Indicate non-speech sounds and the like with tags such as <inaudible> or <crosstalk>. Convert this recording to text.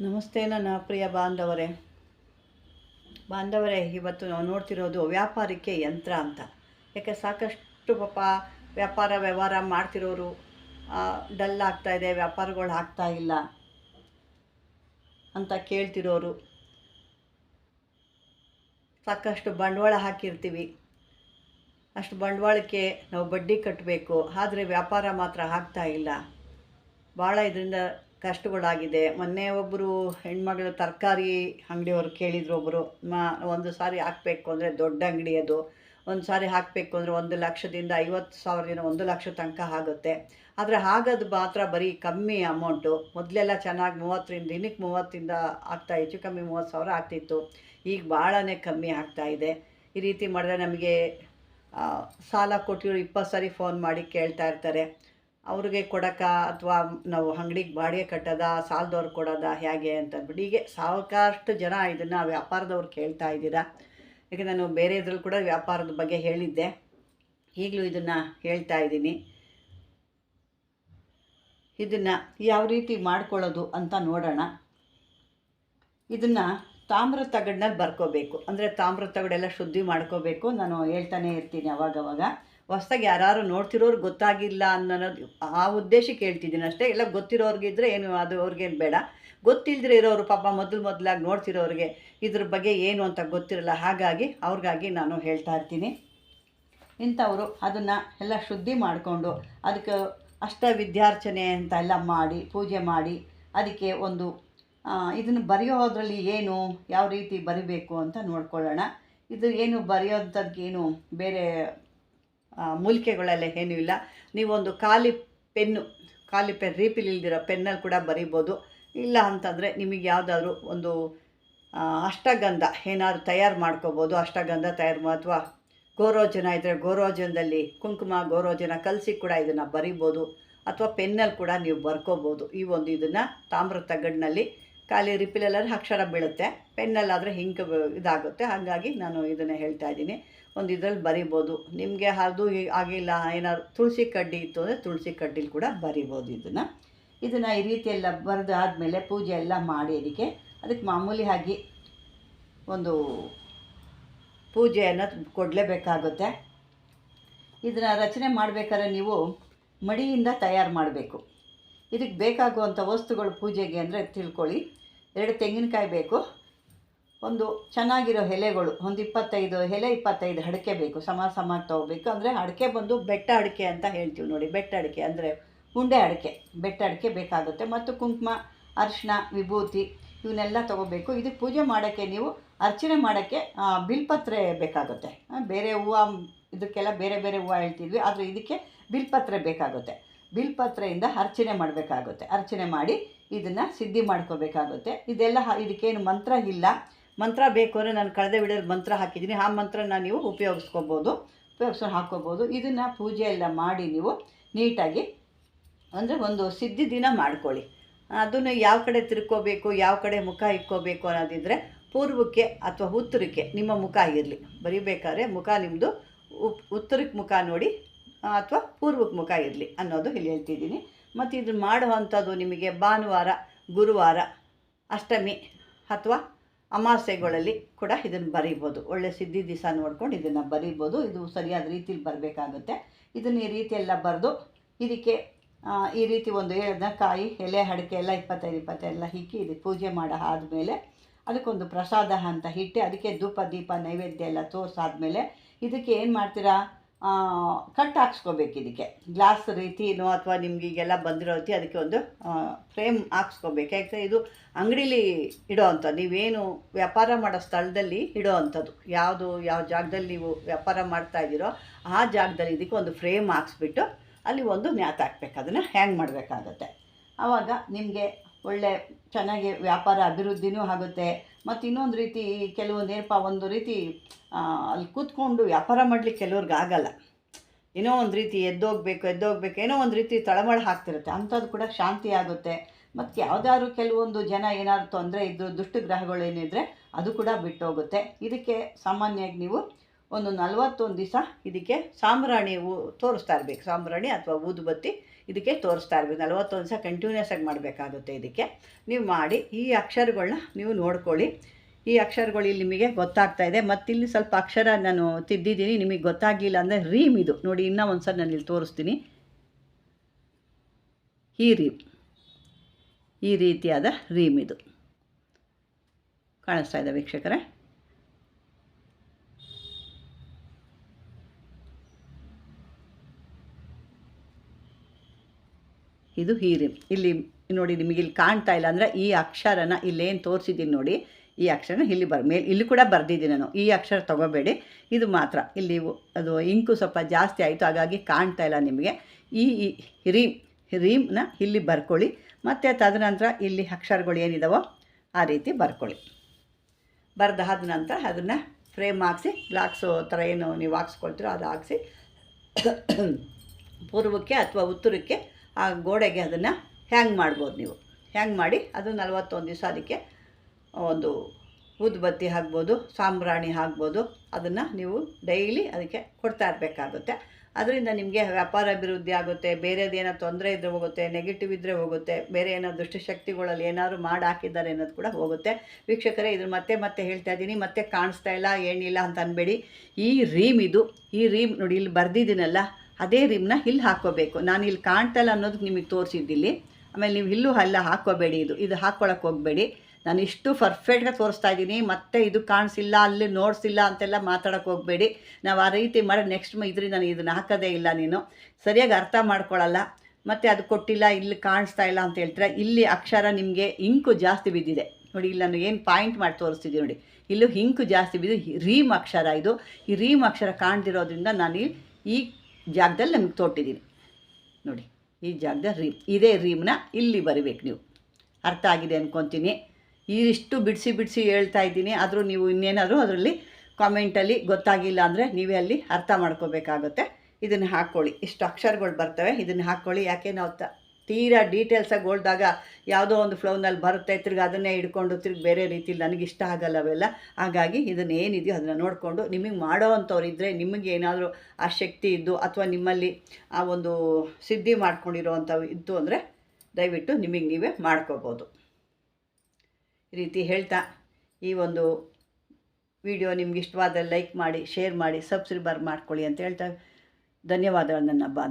ನಮಸ್ತೆ ನನ್ನ ಪ್ರಿಯ ಬಾಂಧವರೇ. ಬಾಂಧವರೇ, ಇವತ್ತು ನಾವು ನೋಡ್ತಿರೋದು ವ್ಯಾಪಾರಕ್ಕೆ ಯಂತ್ರ ಅಂತ. ಯಾಕೆ ಸಾಕಷ್ಟು ಪಾಪ ವ್ಯಾಪಾರ ವ್ಯವಹಾರ ಮಾಡ್ತಿರೋರು ಡಲ್ ಆಗ್ತಾ ಇದೆ, ವ್ಯಾಪಾರಗಳು ಆಗ್ತಾ ಇಲ್ಲ ಅಂತ ಕೇಳ್ತಿರೋರು. ಸಾಕಷ್ಟು ಬಂಡವಾಳ ಹಾಕಿರ್ತೀವಿ. ಅಷ್ಟು ಬಂಡವಾಳಕ್ಕೆ ನಾವು ಬಡ್ಡಿ ಕಟ್ಟಬೇಕು ಆದರೆ ವ್ಯಾಪಾರ ಮಾತ್ರ ಆಗ್ತಾ ಇಲ್ಲ. ಭಾಳ ಇದರಿಂದ ಕಷ್ಟಗಳಾಗಿದೆ. ಮೊನ್ನೆ ಒಬ್ಬರು ಹೆಣ್ಮಗಳು ತರಕಾರಿ ಅಂಗಡಿಯವ್ರು ಕೇಳಿದ್ರು ಒಬ್ಬರು ಒಂದು ಸಾರಿ ಹಾಕಬೇಕು ಅಂದರೆ ದೊಡ್ಡ ಅಂಗಡಿ ಅದು. ಒಂದು ಸಾರಿ ಹಾಕಬೇಕು ಅಂದರೆ ಒಂದು ಲಕ್ಷದಿಂದ ಐವತ್ತು ಸಾವಿರದಿಂದ ಒಂದು ಲಕ್ಷ ತನಕ ಆಗುತ್ತೆ. ಆದರೆ ಆಗೋದು ಮಾತ್ರ ಬರೀ ಕಮ್ಮಿ ಅಮೌಂಟು. ಮೊದಲೆಲ್ಲ ಚೆನ್ನಾಗಿ ಮೂವತ್ತರಿಂದ, ದಿನಕ್ಕೆ ಮೂವತ್ತಿಂದ ಆಗ್ತಾ ಹೆಚ್ಚು ಕಮ್ಮಿ ಮೂವತ್ತು ಸಾವಿರ ಆಗ್ತಿತ್ತು. ಈಗ ಭಾಳನೇ ಕಮ್ಮಿ ಆಗ್ತಾ ಇದೆ. ಈ ರೀತಿ ಮಾಡಿದ್ರೆ ನಮಗೆ ಸಾಲ ಕೊಟ್ಟಿರೋ ಇಪ್ಪತ್ತು ಸಾರಿ ಫೋನ್ ಮಾಡಿ ಕೇಳ್ತಾ ಇರ್ತಾರೆ. ಅವ್ರಿಗೆ ಕೊಡಕ ಅಥವಾ ನಾವು ಅಂಗಡಿಗೆ ಬಾಡಿಗೆ ಕಟ್ಟದ, ಸಾಲದವ್ರು ಕೊಡೋದ ಹೇಗೆ ಅಂತ ಅಂದ್ಬಿಟ್ಟು, ಹೀಗೆ ಸಾಕಷ್ಟು ಜನ ಇದನ್ನು ವ್ಯಾಪಾರದವ್ರು ಕೇಳ್ತಾ ಇದ್ದೀರಾ. ಈಗ ನಾನು ಬೇರೆ ಇದ್ರಲ್ಲಿ ಕೂಡ ವ್ಯಾಪಾರದ ಬಗ್ಗೆ ಹೇಳಿದ್ದೆ. ಈಗಲೂ ಇದನ್ನು ಹೇಳ್ತಾ ಇದ್ದೀನಿ. ಇದನ್ನು ಯಾವ ರೀತಿ ಮಾಡ್ಕೊಳ್ಳೋದು ಅಂತ ನೋಡೋಣ. ಇದನ್ನು ತಾಮ್ರ ತಗಡನ್ನ ಬರ್ಕೋಬೇಕು. ಅಂದರೆ ತಾಮ್ರ ತಗಡೆಲ್ಲ ಶುದ್ಧಿ ಮಾಡ್ಕೋಬೇಕು. ನಾನು ಹೇಳ್ತಾನೆ ಇರ್ತೀನಿ ಅವಾಗವಾಗ. ಹೊಸ್ದಾಗಿ ಯಾರು ನೋಡ್ತಿರೋರು ಗೊತ್ತಾಗಿಲ್ಲ ಅನ್ನೋದು ಆ ಉದ್ದೇಶಕ್ಕೆ ಹೇಳ್ತಿದ್ದೀನಿ ಅಷ್ಟೇ. ಎಲ್ಲ ಗೊತ್ತಿರೋರ್ಗಿದ್ರೆ ಏನು ಅದು ಅವ್ರಿಗೇನು ಬೇಡ. ಗೊತ್ತಿಲ್ಲದ್ರೆ ಇರೋರು ಪಾಪ ಮೊದಲು ಮೊದಲಾಗಿ ನೋಡ್ತಿರೋರಿಗೆ ಇದ್ರ ಬಗ್ಗೆ ಏನು ಅಂತ ಗೊತ್ತಿರಲ್ಲ. ಹಾಗಾಗಿ ಅವ್ರಿಗಾಗಿ ನಾನು ಹೇಳ್ತಾ ಇರ್ತೀನಿ. ಇಂಥವರು ಅದನ್ನು ಎಲ್ಲ ಶುದ್ಧಿ ಮಾಡಿಕೊಂಡು ಅದಕ್ಕೆ ಅಷ್ಟ ವಿದ್ಯಾರ್ಚನೆ ಅಂತ ಎಲ್ಲ ಮಾಡಿ ಪೂಜೆ ಮಾಡಿ ಅದಕ್ಕೆ ಒಂದು ಇದನ್ನು ಬರೆಯೋದ್ರಲ್ಲಿ ಏನು ಯಾವ ರೀತಿ ಬರಿಬೇಕು ಅಂತ ನೋಡ್ಕೊಳ್ಳೋಣ. ಇದು ಏನು ಬರೆಯೋಂಥದ್ದಕ್ಕೇನು ಬೇರೆ ಆ, ಮೂಲಿಕೆಗಳೆಲ್ಲ ಏನೂ ಇಲ್ಲ. ನೀವೊಂದು ಖಾಲಿ ಪೆನ್ನು, ಖಾಲಿ ಪೆನ್ ರೀಪಿಲ್ ಇಲ್ದಿರೋ ಪೆನ್ನಲ್ಲಿ ಕೂಡ ಬರಿಬೋದು. ಇಲ್ಲ ಅಂತಂದರೆ ನಿಮಗೆ ಯಾವುದಾದ್ರೂ ಒಂದು ಅಷ್ಟಗಂಧ ಏನಾದ್ರು ತಯಾರು ಮಾಡ್ಕೋಬೋದು. ಅಷ್ಟಗಂಧ ತಯಾರು ಅಥವಾ ಗೋರೋಜನ ಇದ್ದರೆ ಗೋರೋಜನದಲ್ಲಿ ಕುಂಕುಮ, ಗೋರೋಜನ ಕಲಸಿ ಕೂಡ ಇದನ್ನು ಬರಿಬೋದು. ಅಥವಾ ಪೆನ್ನಲ್ಲಿ ಕೂಡ ನೀವು ಬರ್ಕೋಬೋದು. ಈ ಒಂದು ಇದನ್ನು ತಾಮ್ರ ತಗಡಿನಲ್ಲಿ ಖಾಲಿ ರಿಪಿಲೆಲ್ಲಾದ್ರೆ ಅಕ್ಷರ ಬೀಳುತ್ತೆ. ಪೆನ್ನಲ್ಲಾದರೆ ಹಿಂಗೆ ಇದಾಗುತ್ತೆ. ಹಾಗಾಗಿ ನಾನು ಇದನ್ನು ಹೇಳ್ತಾ ಇದ್ದೀನಿ. ಒಂದು ಇದರಲ್ಲಿ ಬರಿಬೋದು. ನಿಮಗೆ ಅದು ಆಗಿಲ್ಲ, ಏನಾದ್ರು ತುಳಸಿ ಕಡ್ಡಿ ಇತ್ತು ಅಂದರೆ ತುಳಸಿ ಕಡ್ಡಿಲಿ ಕೂಡ ಬರಿಬೋದು ಇದನ್ನು. ಇದನ್ನು ಈ ರೀತಿ ಎಲ್ಲ ಬರೆದು ಆದಮೇಲೆ ಪೂಜೆ ಎಲ್ಲ ಮಾಡಿ ಅದಕ್ಕೆ ಅದಕ್ಕೆ ಮಾಮೂಲಿ ಆಗಿ ಒಂದು ಪೂಜೆಯನ್ನು ಕೊಡಲೇಬೇಕಾಗುತ್ತೆ. ಇದನ್ನು ರಚನೆ ಮಾಡಬೇಕಾದ್ರೆ ನೀವು ಮಡಿಯಿಂದ ತಯಾರು ಮಾಡಬೇಕು. ಇದಕ್ಕೆ ಬೇಕಾಗುವಂಥ ವಸ್ತುಗಳು ಪೂಜೆಗೆ ಅಂದರೆ ತಿಳ್ಕೊಳ್ಳಿ. ಎರಡು ತೆಂಗಿನಕಾಯಿ ಬೇಕು. ಒಂದು ಚೆನ್ನಾಗಿರೋ ಎಲೆಗಳು, ಒಂದು ಇಪ್ಪತ್ತೈದು ಎಲೆ ಇಪ್ಪತ್ತೈದು ಅಡಿಕೆ ಬೇಕು, ಸಮ ಸಮ ತೊಗೋಬೇಕು. ಅಂದರೆ ಅಡಿಕೆ ಬಂದು ಬೆಟ್ಟ ಅಡಿಕೆ ಅಂತ ಹೇಳ್ತೀವಿ ನೋಡಿ, ಬೆಟ್ಟ ಅಡಿಕೆ ಅಂದರೆ ಉಂಡೆ ಅಡಿಕೆ, ಬೆಟ್ಟ ಅಡಿಕೆ ಬೇಕಾಗುತ್ತೆ. ಮತ್ತು ಕುಂಕುಮ ಅರಿಶಿನ ವಿಭೂತಿ ಇವನ್ನೆಲ್ಲ ತೊಗೋಬೇಕು. ಇದಕ್ಕೆ ಪೂಜೆ ಮಾಡೋಕ್ಕೆ ನೀವು ಅರ್ಚನೆ ಮಾಡೋಕ್ಕೆ ಬಿಲ್ಪತ್ರೆ ಬೇಕಾಗುತ್ತೆ. ಬೇರೆ ಹೂವು, ಇದಕ್ಕೆಲ್ಲ ಬೇರೆ ಬೇರೆ ಹೂವು ಹೇಳ್ತಿದ್ವಿ ಆದರೆ ಇದಕ್ಕೆ ಬಿಲ್ಪತ್ರೆ ಬೇಕಾಗುತ್ತೆ. ಬಿಲ್ಪತ್ರೆಯಿಂದ ಅರ್ಚನೆ ಮಾಡಬೇಕಾಗುತ್ತೆ. ಅರ್ಚನೆ ಮಾಡಿ ಇದನ್ನು ಸಿದ್ಧಿ ಮಾಡ್ಕೋಬೇಕಾಗುತ್ತೆ. ಇದೆಲ್ಲ ಇದಕ್ಕೇನು ಮಂತ್ರ ಇಲ್ಲ. ಮಂತ್ರ ಬೇಕು ಅಂದರೆ ನಾನು ಕಳೆದ ವಿಡಿಯೋಲಿ ಮಂತ್ರ ಹಾಕಿದ್ದೀನಿ. ಆ ಮಂತ್ರನ ನೀವು ಉಪಯೋಗಿಸ್ಕೋಬೋದು. ಉಪಯೋಗಿಸ್ಕೊಂಡು ಹಾಕ್ಕೋಬೋದು. ಇದನ್ನು ಪೂಜೆ ಎಲ್ಲ ಮಾಡಿ ನೀವು ನೀಟಾಗಿ ಅಂದರೆ ಒಂದು ಸಿದ್ಧಿ ದಿನ ಮಾಡ್ಕೊಳ್ಳಿ. ಅದನ್ನು ಯಾವ ಕಡೆ ತಿರ್ಕೋಬೇಕು, ಯಾವ ಕಡೆ ಮುಖ ಇಕ್ಕೋಬೇಕು ಅನ್ನೋದಿದ್ದರೆ ಪೂರ್ವಕ್ಕೆ ಅಥವಾ ಉತ್ತರಕ್ಕೆ ನಿಮ್ಮ ಮುಖ ಇರಲಿ. ಬರಿಬೇಕಾದ್ರೆ ಮುಖ ನಿಮ್ಮದು ಉತ್ತರಕ್ಕೆ ಮುಖ ನೋಡಿ, ಅಥವಾ ಪೂರ್ವಕ್ಕೆ ಮುಖ ಇರಲಿ ಅನ್ನೋದು ಇಲ್ಲಿ ಹೇಳ್ತಿದ್ದೀನಿ. ಮತ್ತು ಇದು ಮಾಡುವಂಥದ್ದು ನಿಮಗೆ ಭಾನುವಾರ, ಗುರುವಾರ, ಅಷ್ಟಮಿ ಅಥವಾ ಅಮಾವಾಸ್ಯೆಗಳಲ್ಲಿ ಕೂಡ ಇದನ್ನು ಬರೀಬೋದು. ಒಳ್ಳೆ ಸಿದ್ಧಿ ದಿವಸ ನೋಡ್ಕೊಂಡು ಇದನ್ನು ಬರೀಬೋದು. ಇದು ಸರಿಯಾದ ರೀತಿಲಿ ಬರಬೇಕಾಗುತ್ತೆ. ಇದನ್ನು ಈ ರೀತಿ ಎಲ್ಲ ಬರೆದು ಇದಕ್ಕೆ ಈ ರೀತಿ ಒಂದು ಹೇಳಿದ ಕಾಯಿ ಎಲೆ ಅಡಿಕೆ ಎಲ್ಲ ಇಪ್ಪತ್ತೈದು ಇಪ್ಪತ್ತೆಲ್ಲ ಹಿಕ್ಕಿ ಇದಕ್ಕೆ ಪೂಜೆ ಮಾಡೋ ಆದಮೇಲೆ ಅದಕ್ಕೊಂದು ಪ್ರಸಾದ ಅಂತ ಇಟ್ಟು ಅದಕ್ಕೆ ಧೂಪ, ದೀಪ, ನೈವೇದ್ಯ ಎಲ್ಲ ತೋರಿಸಾದ್ಮೇಲೆ ಇದಕ್ಕೆ ಏನು ಮಾಡ್ತೀರಾ? ಕಟ್ ಹಾಕ್ಸ್ಕೋಬೇಕು ಇದಕ್ಕೆ. ಗ್ಲಾಸ್ ರೀತಿನೋ ಅಥವಾ ನಿಮ್ಗೆ ಈಗೆಲ್ಲ ಬಂದಿರೋ ರೀತಿ ಅದಕ್ಕೆ ಒಂದು ಫ್ರೇಮ್ ಹಾಕ್ಸ್ಕೋಬೇಕು. ಯಾಕಂದರೆ ಇದು ಅಂಗಡೀಲಿ ಇಡೋ ಅಂಥದ್ದು ನೀವೇನು ವ್ಯಾಪಾರ ಮಾಡೋ ಸ್ಥಳದಲ್ಲಿ ಇಡೋ ಅಂಥದ್ದು. ಯಾವುದು, ಯಾವ ಜಾಗದಲ್ಲಿ ನೀವು ವ್ಯಾಪಾರ ಮಾಡ್ತಾ ಇದ್ದೀರೋ ಆ ಜಾಗದಲ್ಲಿ ಇದಕ್ಕೆ ಒಂದು ಫ್ರೇಮ್ ಹಾಕ್ಸ್ಬಿಟ್ಟು ಅಲ್ಲಿ ಒಂದು ನ್ಯಾತ್ ಹಾಕ್ಬೇಕು. ಅದನ್ನು ಹ್ಯಾಂಗ್ ಮಾಡಬೇಕಾಗತ್ತೆ. ಆವಾಗ ನಿಮಗೆ ಒಳ್ಳೆ ಚೆನ್ನಾಗಿ ವ್ಯಾಪಾರ ಅಭಿವೃದ್ಧಿನೂ ಆಗುತ್ತೆ. ಮತ್ತು ಇನ್ನೊಂದು ರೀತಿ ಕೆಲವೊಂದು ಏನಪ್ಪ, ಒಂದು ರೀತಿ ಅಲ್ಲಿ ಕೂತ್ಕೊಂಡು ವ್ಯಾಪಾರ ಮಾಡಲಿಕ್ಕೆ ಕೆಲವ್ರಿಗೆ ಆಗಲ್ಲ. ಏನೋ ಒಂದು ರೀತಿ ಎದ್ದೋಗ್ಬೇಕು ಎದ್ದೋಗ್ಬೇಕು, ಏನೋ ಒಂದು ರೀತಿ ತಳಮಳ ಹಾಕ್ತಿರುತ್ತೆ ಅಂಥದ್ದು ಕೂಡ ಶಾಂತಿ ಆಗುತ್ತೆ. ಮತ್ತು ಯಾವುದಾದ್ರು ಕೆಲವೊಂದು ಜನ ಏನಾದ್ರು ತೊಂದರೆ ಇದ್ದು ಏನಿದ್ರೆ ಅದು ಕೂಡ ಬಿಟ್ಟೋಗುತ್ತೆ. ಇದಕ್ಕೆ ಸಾಮಾನ್ಯವಾಗಿ ನೀವು ಒಂದು ನಲವತ್ತೊಂದು ದಿವಸ ಇದಕ್ಕೆ ಸಾಂಬ್ರಾಣಿ ತೋರಿಸ್ತಾ ಇರಬೇಕು. ಸಾಂಬ್ರಾಣಿ ಅಥವಾ ಊದುಬತ್ತಿ ಇದಕ್ಕೆ ತೋರಿಸ್ತಾ ಇರ್ಬೇಕು. ನಲವತ್ತೊಂದು ಸಹ ಕಂಟಿನ್ಯೂಸ್ ಆಗಿ ಮಾಡಬೇಕಾಗುತ್ತೆ ಇದಕ್ಕೆ. ನೀವು ಮಾಡಿ, ಈ ಅಕ್ಷರಗಳನ್ನ ನೀವು ನೋಡ್ಕೊಳ್ಳಿ. ಈ ಅಕ್ಷರಗಳು ಇಲ್ಲಿ ನಿಮಗೆ ಗೊತ್ತಾಗ್ತಾ ಇದೆ. ಮತ್ತಿಲ್ಲಿ ಸ್ವಲ್ಪ ಅಕ್ಷರ ನಾನು ತಿದ್ದಿದ್ದೀನಿ. ನಿಮಗೆ ಗೊತ್ತಾಗಿಲ್ಲ ಅಂದರೆ ರೀಮ್ ಇದು. ನೋಡಿ, ಇನ್ನೂ ಒಂದು ಸಲ ನಾನು ಇಲ್ಲಿ ತೋರಿಸ್ತೀನಿ. ಈ ರೀಮ್ ಈ ರೀತಿಯಾದ ರೀಮ್ ಇದು. ಕಾಣಿಸ್ತಾ ಇದೆ ವೀಕ್ಷಕರೇ? ಇದು ಹೀರಿಮ್ ಇಲ್ಲಿ ನೋಡಿ ನಿಮಗೆ ಇಲ್ಲಿ ಕಾಣ್ತಾ ಇಲ್ಲ ಅಂದರೆ ಈ ಅಕ್ಷರನ ಇಲ್ಲೇನು ತೋರಿಸಿದ್ದೀನಿ ನೋಡಿ. ಈ ಅಕ್ಷರನ ಇಲ್ಲಿ ಬರ್, ಮೇಲೆ, ಇಲ್ಲಿ ಕೂಡ ಬರೆದಿದ್ದೀನಿ ನಾನು. ಈ ಅಕ್ಷರ ತಗೋಬೇಡಿ. ಇದು ಮಾತ್ರ. ಇಲ್ಲಿ ಅದು ಇಂಕು ಸ್ವಲ್ಪ ಜಾಸ್ತಿ ಆಯಿತು. ಹಾಗಾಗಿ ಕಾಣ್ತಾ ಇಲ್ಲ ನಿಮಗೆ. ಈ ಈ ರೀಮ್ ರೀಮ್ನ ಇಲ್ಲಿ ಬರ್ಕೊಳ್ಳಿ. ಮತ್ತು ತದನಂತರ ಇಲ್ಲಿ ಅಕ್ಷರಗಳು ಏನಿದಾವೋ ಆ ರೀತಿ ಬರ್ಕೊಳ್ಳಿ. ಬರೆದಾದ ನಂತರ ಅದನ್ನು ಫ್ರೇಮ್ ಹಾಕ್ಸಿ ಗ್ಲಾಕ್ಸು ಥರ ಏನು ನೀವು ಹಾಕ್ಸ್ಕೊಳ್ತೀರೋ ಅದು ಹಾಕ್ಸಿ, <coughs> ಪೂರ್ವಕ್ಕೆ ಅಥವಾ ಉತ್ತರಕ್ಕೆ ಆ ಗೋಡೆಗೆ ಅದನ್ನು ಹ್ಯಾಂಗ್ ಮಾಡ್ಬೋದು ನೀವು? ಹ್ಯಾಂಗ್ ಮಾಡಿ ಅದು ನಲವತ್ತೊಂದು ದಿವಸ ಅದಕ್ಕೆ ಒಂದು ಊದುಬತ್ತಿ ಹಾಕ್ಬೋದು, ಸಾಂಬ್ರಾಣಿ ಹಾಕ್ಬೋದು, ಅದನ್ನು ನೀವು ಡೈಲಿ ಅದಕ್ಕೆ ಕೊಡ್ತಾ ಇರಬೇಕಾಗುತ್ತೆ. ಅದರಿಂದ ನಿಮಗೆ ವ್ಯಾಪಾರ ಅಭಿವೃದ್ಧಿ ಆಗುತ್ತೆ, ಬೇರೆದು ಏನೋ ತೊಂದರೆ ಇದ್ದರೆ ಹೋಗುತ್ತೆ ನೆಗೆಟಿವ್ ಇದ್ದರೆ ಹೋಗುತ್ತೆ, ಬೇರೆ ಏನೋ ದುಷ್ಟಶಕ್ತಿಗಳಲ್ಲಿ ಏನಾದ್ರು ಮಾಡಿ ಹಾಕಿದ್ದಾರೆ ಅನ್ನೋದು ಕೂಡ ಹೋಗುತ್ತೆ. ವೀಕ್ಷಕರೇ, ಇದ್ರ ಮತ್ತೆ ಮತ್ತೆ ಹೇಳ್ತಾ ಇದ್ದೀನಿ ಮತ್ತೆ ಕಾಣಿಸ್ತಾ ಇಲ್ಲ, ಏನಿಲ್ಲ ಅಂತ ಅನ್ಬೇಡಿ. ಈ ರೀಮ್ ಇದು, ಈ ರೀಮ್ ನೋಡಿ, ಇಲ್ಲಿ ಬರೆದಿದ್ದೀನಲ್ಲ ಅದೇ ರೀಮ್ನ ಇಲ್ಲಿ ಹಾಕ್ಕೋಬೇಕು. ನಾನು ಇಲ್ಲಿ ಕಾಣ್ತಲ್ಲ ಅನ್ನೋದಕ್ಕೆ ನಿಮಗೆ ತೋರಿಸಿದ್ದಿಲ್ಲಿ. ಆಮೇಲೆ ನೀವು ಇಲ್ಲೂ ಅಲ್ಲ ಹಾಕ್ಕೋಬೇಡಿ ಇದು. ಇದು ಹಾಕ್ಕೊಳಕ್ಕೆ ಹೋಗಬೇಡಿ. ನಾನು ಇಷ್ಟು ಪರ್ಫೆಕ್ಟಾಗಿ ತೋರಿಸ್ತಾ ಇದ್ದೀನಿ. ಮತ್ತೆ ಇದು ಕಾಣಿಸಿಲ್ಲ, ಅಲ್ಲಿ ನೋಡಿಸಿಲ್ಲ ಅಂತೆಲ್ಲ ಮಾತಾಡೋಕೆ ಹೋಗಬೇಡಿ. ನಾವು ಆ ರೀತಿ ಮಾಡಿ ನೆಕ್ಸ್ಟ್ ಇದರಿಂದ ನಾನು ಇದನ್ನು ಹಾಕೋದೇ ಇಲ್ಲ ನೀನು. ಸರಿಯಾಗಿ ಅರ್ಥ ಮಾಡ್ಕೊಳ್ಳಲ್ಲ ಮತ್ತು ಅದು ಕೊಟ್ಟಿಲ್ಲ, ಇಲ್ಲಿ ಕಾಣಿಸ್ತಾ ಇಲ್ಲ ಅಂತ ಹೇಳ್ತಾರೆ? ಇಲ್ಲಿ ಅಕ್ಷರ ನಿಮಗೆ ಇಂಕು ಜಾಸ್ತಿ ಬಿದ್ದಿದೆ. ನೋಡಿ, ಇಲ್ಲಿ ನಾನು ಏನು ಪಾಯಿಂಟ್ ಮಾಡಿ ತೋರಿಸ್ತಿದ್ದೀನಿ ನೋಡಿ. ಇಲ್ಲೂ ಇಂಕು ಜಾಸ್ತಿ ಬಿದ್ದು ರೀಮ್ ಅಕ್ಷರ ಇದು. ಈ ರೀಮ್ ಅಕ್ಷರ ಕಾಣ್ದಿರೋದ್ರಿಂದ ನಾನು ಈ ಜಾಗದಲ್ಲಿ ನಮಗೆ ತೊಟ್ಟಿದ್ದೀನಿ ನೋಡಿ, ಈ ಜಾಗದ ರೀಮ್ ಇದೇ ರೀಮ್ನ ಇಲ್ಲಿ ಬರಿಬೇಕು ನೀವು. ಅರ್ಥ ಆಗಿದೆ ಅಂದ್ಕೊತೀನಿ ಇಷ್ಟು ಬಿಡಿಸಿ ಬಿಡಿಸಿ ಹೇಳ್ತಾ ಇದ್ದೀನಿ. ಆದರೂ ನೀವು ಇನ್ನೇನಾದರೂ ಅದರಲ್ಲಿ ಕಾಮೆಂಟಲ್ಲಿ ಗೊತ್ತಾಗಿಲ್ಲ ಅಂದರೆ ನೀವೇ ಅಲ್ಲಿ ಅರ್ಥ ಮಾಡ್ಕೋಬೇಕಾಗುತ್ತೆ. ಇದನ್ನು ಹಾಕ್ಕೊಳ್ಳಿ ಇಷ್ಟು ಅಕ್ಷರಗಳು ಬರ್ತವೆ, ಇದನ್ನು ಹಾಕ್ಕೊಳ್ಳಿ ಯಾಕೆ ನಾವು ತ ತೀರಾ ಡೀಟೇಲ್ಸಾಗಿ ಹೋಳ್ದಾಗ ಯಾವುದೋ ಒಂದು ಫ್ಲೋನಲ್ಲಿ ಬರುತ್ತೆ, ತಿರ್ಗಿ ಅದನ್ನೇ ಹಿಡ್ಕೊಂಡು ತಿರ್ಗಿ ಬೇರೆ ರೀತಿಲಿ ನನಗೆ ಇಷ್ಟ ಆಗಲ್ಲ ಅವೆಲ್ಲ. ಹಾಗಾಗಿ ಇದನ್ನು ಏನಿದೆಯೋ ಅದನ್ನು ನೋಡಿಕೊಂಡು ನಿಮಗೆ ಮಾಡೋ ಅಂಥವ್ರು ಇದ್ದರೆ ನಿಮಗೆ ಏನಾದರೂ ಆ ಶಕ್ತಿ ಇದ್ದು ಅಥವಾ ನಿಮ್ಮಲ್ಲಿ ಆ ಒಂದು ಸಿದ್ಧಿ ಮಾಡ್ಕೊಂಡಿರೋ ಅಂಥವು ಇತ್ತು ಅಂದರೆ ದಯವಿಟ್ಟು ನಿಮಗೆ ನೀವೇ ಮಾಡ್ಕೋಬೋದು. ಈ ರೀತಿ ಹೇಳ್ತಾ ಈ ಒಂದು ವಿಡಿಯೋ ನಿಮ್ಗೆ ಇಷ್ಟವಾದರೆ ಲೈಕ್ ಮಾಡಿ ಶೇರ್ ಮಾಡಿ ಸಬ್ಸ್ಕ್ರೈಬರ್ ಮಾಡ್ಕೊಳ್ಳಿ ಅಂತ ಹೇಳ್ತಾ ಧನ್ಯವಾದಗಳು ನನ್ನ ಬಾಂಧ